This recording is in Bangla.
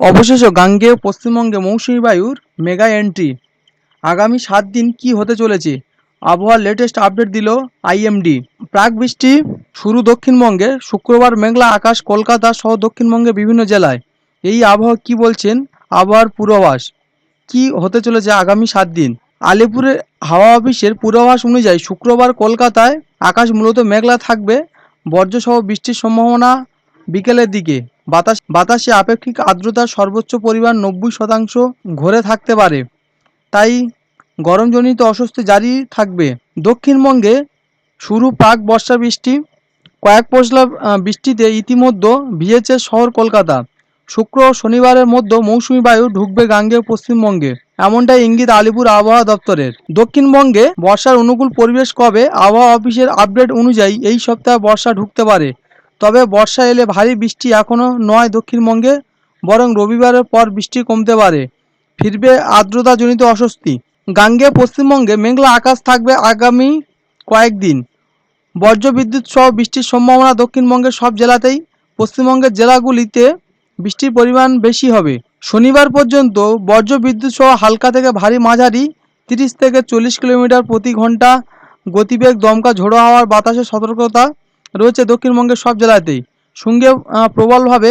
অবশেষে গাঙ্গেয় পশ্চিমবঙ্গে মৌসুমি বায়ুর মেগা এন্ট্রি। আগামী সাত দিন কি হতে চলেছে? আবহাওয়ার লেটেস্ট আপডেট দিল আইএমডি। প্রাক বৃষ্টি শুরু দক্ষিণবঙ্গে, শুক্রবার মেঘলা আকাশ কলকাতা সহ দক্ষিণবঙ্গের বিভিন্ন জেলায়। এই আবহাওয়া কি বলছেন? আবহাওয়ার পূর্বাভাস। কি হতে চলেছে আগামী সাত দিন? আলিপুরের হাওয়া অফিসের পূর্বাভাস অনুযায়ী শুক্রবার কলকাতায় আকাশ মূলত মেঘলা থাকবে। বজ্রসহ বৃষ্টির সম্ভাবনা বিকেলের দিকে। বাতাস বাতাসে আপেক্ষিক আর্দ্রতার সর্বোচ্চ পরিমাণ নব্বই শতাংশ ঘরে থাকতে পারে। তাই গরমজনিত অস্বস্তি জারি থাকবে। দক্ষিণবঙ্গে শুরু পাক বর্ষা বৃষ্টি। কয়েক পশলা বৃষ্টিতে ইতিমধ্যে ভিজেছে শহর কলকাতা। শুক্র ও শনিবারের মধ্যে মৌসুমি বায়ু ঢুকবে গাঙ্গেয় পশ্চিমবঙ্গে। এমনটাই ইঙ্গিত আলিপুর আবহাওয়া দপ্তরের। দক্ষিণবঙ্গে বর্ষার অনুকূল পরিবেশ কবে? আবহাওয়া অফিসের আপডেট অনুযায়ী এই সপ্তাহে বর্ষা ঢুকতে পারে। তবে বর্ষা এলে ভারী বৃষ্টি এখনও নয় দক্ষিণবঙ্গে, বরং রবিবারের পর বৃষ্টি কমতে পারে। ফিরবে আর্দ্রতাজনিত অস্বস্তি। গাঙ্গে পশ্চিমবঙ্গে মেঘলা আকাশ থাকবে আগামী কয়েকদিন। বজ্রবিদ্যুৎ সহ বৃষ্টির সম্ভাবনা দক্ষিণবঙ্গের সব জেলাতেই। পশ্চিমবঙ্গের জেলাগুলিতে বৃষ্টির পরিমাণ বেশি হবে। শনিবার পর্যন্ত বজ্রবিদ্যুৎ সহ হালকা থেকে ভারী মাঝারি তিরিশ থেকে চল্লিশ কিলোমিটার প্রতি ঘণ্টা গতিবেগ দমকা ঝোড়ো হাওয়ার বাতাসের সতর্কতা রয়েছে দক্ষিণবঙ্গের সব জেলাতেই। সঙ্গে প্রবলভাবে